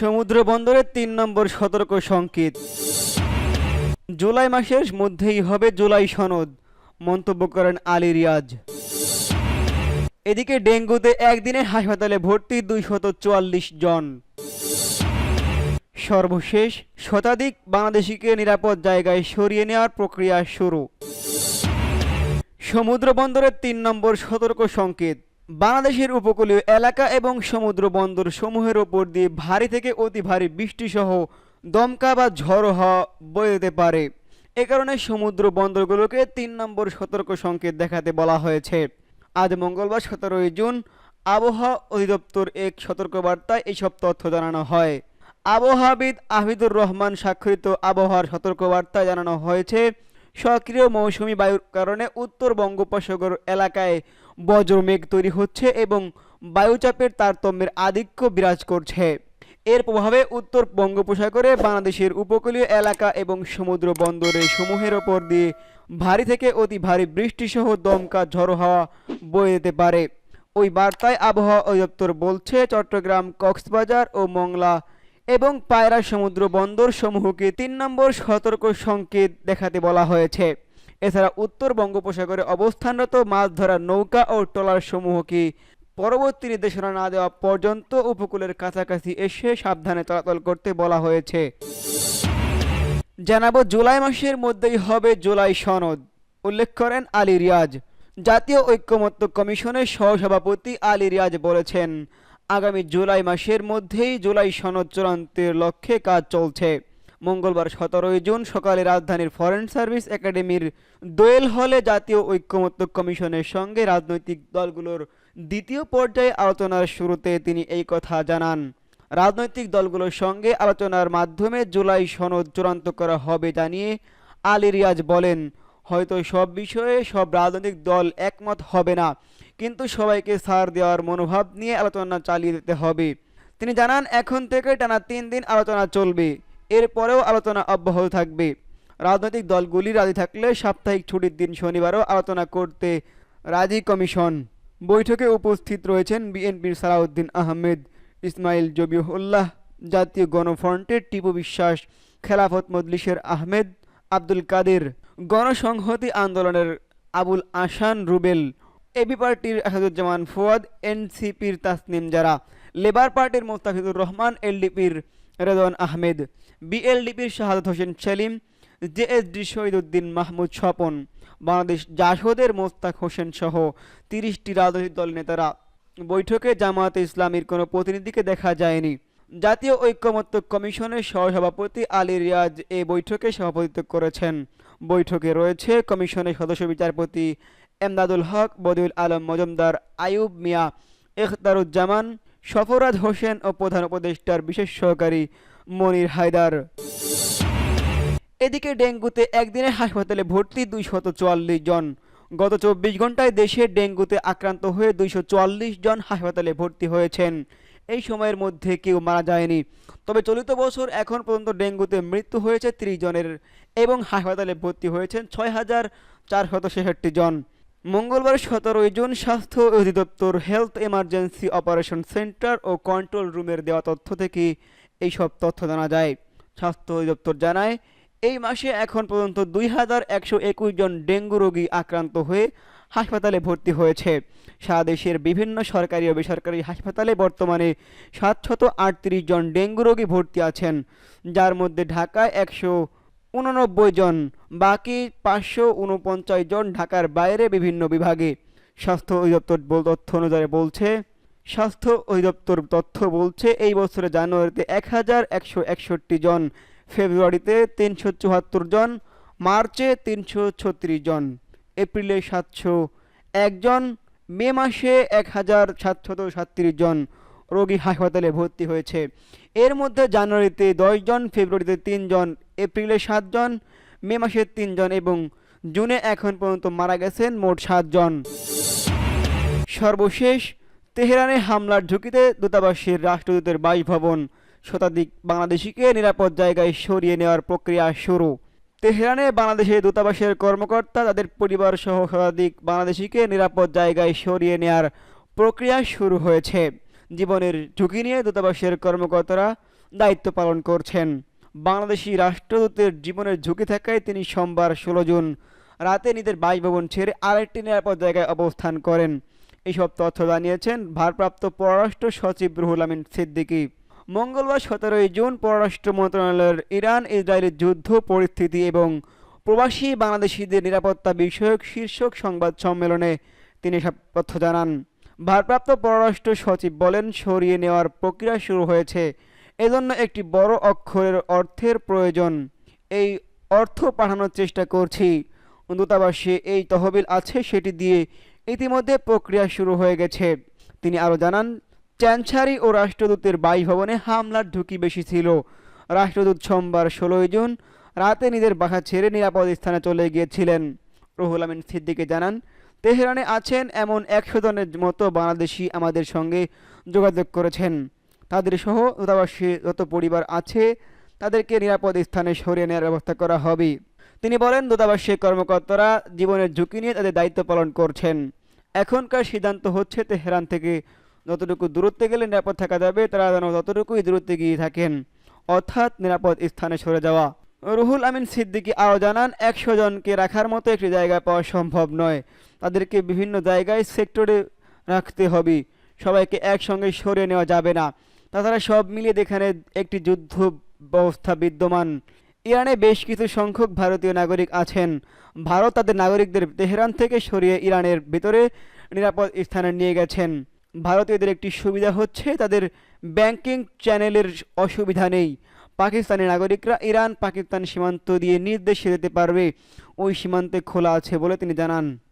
সমুদ্র বন্দরের তিন নম্বর সতর্ক সংকেত। জুলাই মাসের মধ্যেই হবে জুলাই সনদ, মন্তব্য করেন আলী রিয়াজ। এদিকে ডেঙ্গুতে একদিনে হাসপাতালে ভর্তি দুইশত চুয়াল্লিশ জন। সর্বশেষ শতাধিক বাংলাদেশিকে নিরাপদ জায়গায় সরিয়ে নেওয়ার প্রক্রিয়া শুরু। সমুদ্র বন্দরের তিন নম্বর সতর্ক সংকেত। বাংলাদেশের উপকূলীয় এলাকা এবং সমুদ্র বন্দর সমূহের ওপর দিয়ে ভারী থেকে অতি ভারী বৃষ্টিসহ দমকা বা ঝড়ো হওয়া বয়ে পারে। এ কারণে সমুদ্র বন্দরগুলোকে তিন নম্বর সতর্ক সংকেত দেখাতে বলা হয়েছে। আজ মঙ্গলবার সতেরোই জুন আবহাওয়া অধিদপ্তর এক সতর্কবার্তায় এসব তথ্য জানানো হয়। আবহাওয়াবিদ আহিদুর রহমান স্বাক্ষরিত আবহাওয়ার সতর্কবার্তায় জানানো হয়েছে, সক্রিয় মৌসুমি বায়ুর কারণে উত্তর বঙ্গোপসাগর এলাকায় বজ্রমেঘ তৈরি হচ্ছে এবং বায়ুচাপের তারতম্যের আধিক্য বিরাজ করছে। এর প্রভাবে উত্তর বঙ্গোপসাগরে বাংলাদেশের উপকূলীয় এলাকা এবং সমুদ্র বন্দরের সমূহের ওপর দিয়ে ভারী থেকে অতি ভারী বৃষ্টিসহ দমকা ঝড়ো হাওয়া বয়ে যেতে পারে। ওই বার্তায় আবহাওয়া অধিদপ্তর বলছে, চট্টগ্রাম, কক্সবাজার ও মংলা এবং পায়রা সমুদ্র বন্দর সমূহকে তিন নম্বর সতর্ক সংকেত দেখাতে বলা হয়েছে। এছাড়া উত্তর বঙ্গোপসাগরে অবস্থানরত মাছ ধরার নৌকা ও ট্রলার সমূহকে পরবর্তী নির্দেশনা না দেওয়া পর্যন্ত উপকূলের কাছাকাছি এসে সাবধানে চলাচল করতে বলা হয়েছে। জানাব জুলাই মাসের মধ্যেই হবে জুলাই সনদ, উল্লেখ করেন আলী রিয়াজ। জাতীয় ঐক্যমত্য কমিশনের সহসভাপতি আলী রিয়াজ বলেছেন, আগামী জুলাই মাসের মধ্যেই জুলাই সনদ চূড়ান্তের লক্ষ্যে কাজ চলছে। মঙ্গলবার সতেরোই জুন সকালে রাজধানীর ফরেন সার্ভিস একাডেমির দোয়েল হলে জাতীয় ঐক্যমত্য কমিশনের সঙ্গে রাজনৈতিক দলগুলোর দ্বিতীয় পর্যায়ে আলোচনার শুরুতে তিনি এই কথা জানান। রাজনৈতিক দলগুলোর সঙ্গে আলোচনার মাধ্যমে জুলাই সনদ চূড়ান্ত করা হবে জানিয়ে আলী রিয়াজ বলেন, হয়তো সব বিষয়ে সব রাজনৈতিক দল একমত হবে না, কিন্তু সবাইকে সার দেওয়ার মনোভাব নিয়ে আলোচনা চালিয়ে যেতে হবে। তিনি জানান, এখন থেকে টানা তিন দিন আলোচনা চলবে। এরপরেও আলোচনা অব্যাহত থাকবে। রাজনৈতিক দলগুলি রাজি থাকলে সাপ্তাহিক ছুটির দিন শনিবারও আলোচনা করতে রাজি কমিশন। বৈঠকে উপস্থিত রয়েছেন বিএনপির সালাউদ্দিন আহমেদ, ইসমাইল জবিউল্লাহ জাতীয় গণফ্রন্টের টিপু বিশ্বাস, খেলাফত মজলিসের আহমেদ, আব্দুল কাদের, গণসংহতি আন্দোলনের আবুল আসান রুবেল এবি পার্টির আসাদুজ্জামান ফুয়াদ এনসিপির তাসনিম যারা লেবার পার্টির মোস্তাফিজুর রহমান এলডিপির রেদওয়ান আহমেদ, বিএলডিপির শাহাদত হোসেন সেলিম, জেএসডি শহীদুদ্দিন মাহমুদ স্বপন, বাংলাদেশ জাসদের মোস্তাক হোসেন সহ তিরিশটি রাজনৈতিক দল নেতারা। বৈঠকে জামায়াতে ইসলামীর কোনো প্রতিনিধিকে দেখা যায়নি। জাতীয় ঐক্যমত্য কমিশনের সহসভাপতি আলী রিয়াজ এ বৈঠকে সভাপতিত্ব করেছেন। বৈঠকে রয়েছে কমিশনের সদস্য বিচারপতি এমদাদুল হক, বদিউল আলম মজুমদার আয়ুব মিয়া, এখতারুজ্জামান সফরাজ হোসেন ও প্রধান উপদেষ্টার বিশেষ সহকারী মনির হায়দার। এদিকে ডেঙ্গুতে একদিনে হাসপাতালে ভর্তি দুইশত চুয়াল্লিশ জন। গত চব্বিশ ঘন্টায় দেশে ডেঙ্গুতে আক্রান্ত হয়ে দুইশো চুয়াল্লিশ জন হাসপাতালে ভর্তি হয়েছেন। এই সময়ের মধ্যে কেউ মারা যায়নি। তবে চলিত বছর এখন পর্যন্ত ডেঙ্গুতে মৃত্যু হয়েছে ত্রিশ জনের এবং হাসপাতালে ভর্তি হয়েছেন ছয় হাজার চারশত ছেষট্টি জন। মঙ্গলবার সতেরোই জুন স্বাস্থ্য অধিদপ্তর হেলথ এমার্জেন্সি অপারেশন সেন্টার ও কন্ট্রোল রুমের দেওয়া তথ্য থেকে এই সব তথ্য জানা যায়। স্বাস্থ্য অধিদপ্তর জানায়, এই মাসে এখন পর্যন্ত দুই হাজার একশো একুশ জন ডেঙ্গু রোগী আক্রান্ত হয়ে হাসপাতালে ভর্তি হয়েছে। সারা দেশের বিভিন্ন সরকারি ও বেসরকারি হাসপাতালে বর্তমানে সাতশত আটত্রিশ জন ডেঙ্গু রোগী ভর্তি আছেন, যার মধ্যে ঢাকায় একশো উননব্বই জন, বাকি পাঁচশো উনপঞ্চাশ জন ঢাকার বাইরে বিভিন্ন বিভাগে। স্বাস্থ্য অধিদপ্তর তথ্য অনুযায়ী বলছে, স্বাস্থ্য অধিদপ্তর তথ্য বলছে, এই বছরের জানুয়ারিতে এক হাজার একশো একষট্টি জন, ফেব্রুয়ারিতে তিনশো চুয়াত্তর জন, মার্চে তিনশো ছত্রিশ জন, এপ্রিলে সাতশো একজন মে মাসে এক হাজার সাতশত সাতত্রিশ জন রোগী হাসপাতালে ভর্তি হয়েছে। এর মধ্যে জানুয়ারিতে দশ জন, ফেব্রুয়ারিতে তিনজন এপ্রিলে সাতজন, মে মাসে তিনজন এবং জুনে এখন পর্যন্ত মারা গেছেন মোট সাতজন। সর্বশেষ, তেহরানে হামলার ঝুঁকিতে দূতাবাসের রাষ্ট্রদূতের বাসভবন শতাধিক বাংলাদেশিকে নিরাপদ জায়গায় সরিয়ে নেওয়ার প্রক্রিয়া শুরু। তেহরানে বাংলাদেশের দূতাবাসের কর্মকর্তা, তাদের পরিবার সহ শতাধিক বাংলাদেশিকে নিরাপদ জায়গায় সরিয়ে নেওয়ার প্রক্রিয়া শুরু হয়েছে। জীবনের ঝুঁকি নিয়ে দূতাবাসের কর্মকর্তারা দায়িত্ব পালন করছেন। বাংলাদেশি রাষ্ট্রদূতের জীবনের ঝুঁকি থাকায় তিনি সোমবার ষোলো জুন রাতে নিজের বাসভবন ছেড়ে আরেকটি নিরাপদ জায়গায় অবস্থান করেন। এইসব তথ্য জানিয়েছেন ভারপ্রাপ্ত পররাষ্ট্র সচিব রুহুল আমিন সিদ্দিকী। মঙ্গলবার সতেরোই জুন পররাষ্ট্র মন্ত্রণালয়ের ইরান ইসরায়েলের যুদ্ধ পরিস্থিতি এবং প্রবাসী বাংলাদেশিদের নিরাপত্তা বিষয়ক শীর্ষক সংবাদ সম্মেলনে তিনি সব তথ্য জানান। ভারপ্রাপ্ত পররাষ্ট্র সচিব বলেন, সরিয়ে নেওয়ার প্রক্রিয়া শুরু হয়েছে। এজন্য একটি বড় অক্ষরের অর্থের প্রয়োজন। এই অর্থ পাঠানোর চেষ্টা করছি। দূতাবাসে এই তহবিল আছে সেটি দিয়ে ইতিমধ্যে প্রক্রিয়া শুরু হয়ে গেছে। তিনি আরও জানান চ্যানসারি ও রাষ্ট্রদূতের বাসভবনে হামলার ঝুঁকি বেশি ছিল। রাষ্ট্রদূত সোমবার ষোলোই জুন রাতে নিজের বাসা ছেড়ে নিরাপদ স্থানে চলে গিয়েছিলেন। রুহুল আমিন সিদ্দিকে জানান, তেহরানে আছেন এমন একশো জনের মতো বাংলাদেশি আমাদের সঙ্গে যোগাযোগ করেছেন। তাদের সহ দূতাবাসে যত পরিবার আছে, তাদেরকে নিরাপদ স্থানে সরিয়ে নেওয়ার ব্যবস্থা করা হবে। তিনি বলেন, দূতাবাসের কর্মকর্তারা জীবনের ঝুঁকি নিয়ে তাদের দায়িত্ব পালন করছেন। এখনকার সিদ্ধান্ত হচ্ছে, তেহরান থেকে যতটুকু দূরত্বে গেলে নিরাপদ থাকা যাবে, তারা যেন ততটুকুই দূরত্বে গিয়ে থাকেন, অর্থাৎ নিরাপদ স্থানে সরে যাওয়া। রুহুল আমিন সিদ্দিকী আরও জানান, একশো জনকে রাখার মতো একটি জায়গা পাওয়া সম্ভব নয়। তাদেরকে বিভিন্ন জায়গায় সেক্টরে রাখতে হবে। সবাইকে একসঙ্গে সরিয়ে নেওয়া যাবে না। তাছাড়া সব মিলিয়ে এখানে একটি যুদ্ধ ব্যবস্থা বিদ্যমান, ইরানে বেশ কিছু সংখ্যক ভারতীয় নাগরিক আছেন। ভারত তাদের নাগরিকদের তেহরান থেকে সরিয়ে ইরানের ভিতরে নিরাপদ স্থানে নিয়ে গেছেন। ভারতীয়দের একটি সুবিধা হচ্ছে তাদের ব্যাংকিং চ্যানেলের অসুবিধা নেই। পাকিস্তানি নাগরিকরা ইরান পাকিস্তান সীমান্ত দিয়ে নির্দেশে যেতে পারবে। ওই সীমান্তে খোলা আছে বলে তিনি জানান।